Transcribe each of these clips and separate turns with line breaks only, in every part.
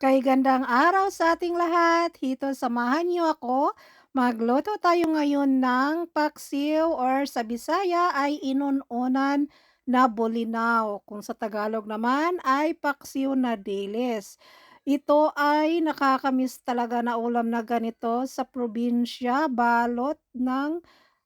Kay gandang araw sa ating lahat. Hito samahan niyo ako. Magluto tayo ngayon ng paksiw or sa Bisaya ay inununan na bulinaw. Kung sa Tagalog naman ay paksiw na dilis. Ito ay nakakamiss talaga na ulam na ganito sa probinsya, balot ng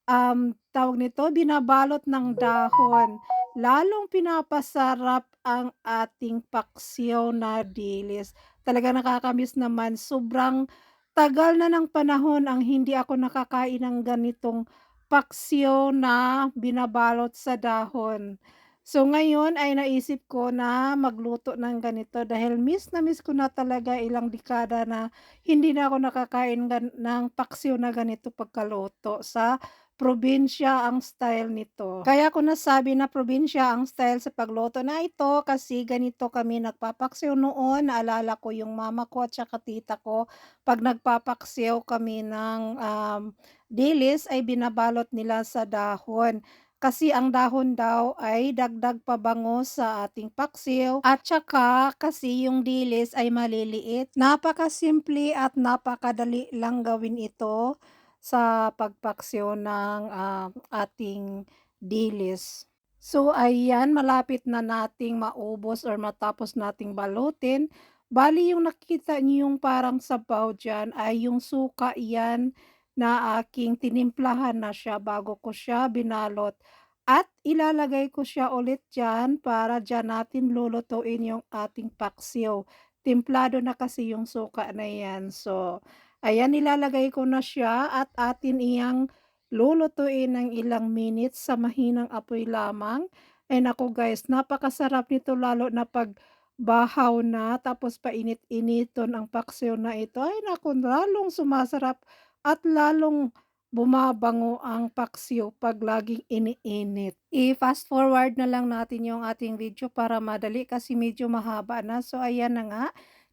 Um, tawag nito, binabalot ng dahon. Lalong pinapasarap ang ating paksiw na dilis. Talagang nakakamiss naman, sobrang tagal na ng panahon ang hindi ako nakakain ng ganitong paksiw na binabalot sa dahon. So ngayon ay naisip ko na magluto ng ganito dahil miss na miss ko na talaga ilang dekada na hindi na ako nakakain ng paksiw na ganito pagkaluto sa Probinsya ang style nito. Kaya ko nasabi na probinsya ang style sa pagluto na ito kasi ganito kami nagpapaksiw noon. Naalala ko yung mama ko at saka tita ko 'pag nagpapaksiw kami ng, um, dilis ay binabalot nila sa dahon. Kasi ang dahon daw ay dagdag pabango sa ating paksiw at saka kasi yung dilis ay maliliit. Napakasimple at napakadali lang gawin ito sa pagpaksiw ng, ah, ating dilis. So ayan, malapit na nating maubos or matapos nating balutin. Bali yung nakikita niyo yung parang sabaw diyan ay yung suka yan na aking tinimplahan na siya bago ko siya binalot. At ilalagay ko siya ulit diyan para diyan natin lulutuin yung ating paksiw. Timplado na kasi yung suka na yan. So, Ayan, nilalagay ko na siya at atin iyang lulutuin ng ilang minutes sa mahinang apoy lamang. Ay naku guys, napakasarap nito lalo na pag bahaw na tapos painit-initon ang paksiw na ito. Ay naku, lalong sumasarap at lalong bumabango ang paksiw pag laging iniinit. I-fast forward na lang natin yung ating video para madali kasi medyo mahaba na. So ayan na nga,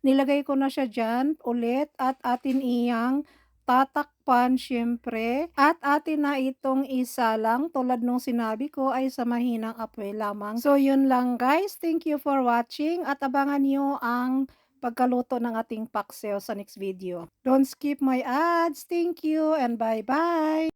Nilagay ko na siya diyan ulit at atin iyang tatakpan siyempre at atin na itong isa lang tulad nung sinabi ko ay sa mahinang apoy lamang. So yun lang guys, thank you for watching at abangan niyo ang pagkaluto ng ating paksiw sa next video. Don't skip my ads. Thank you and bye-bye!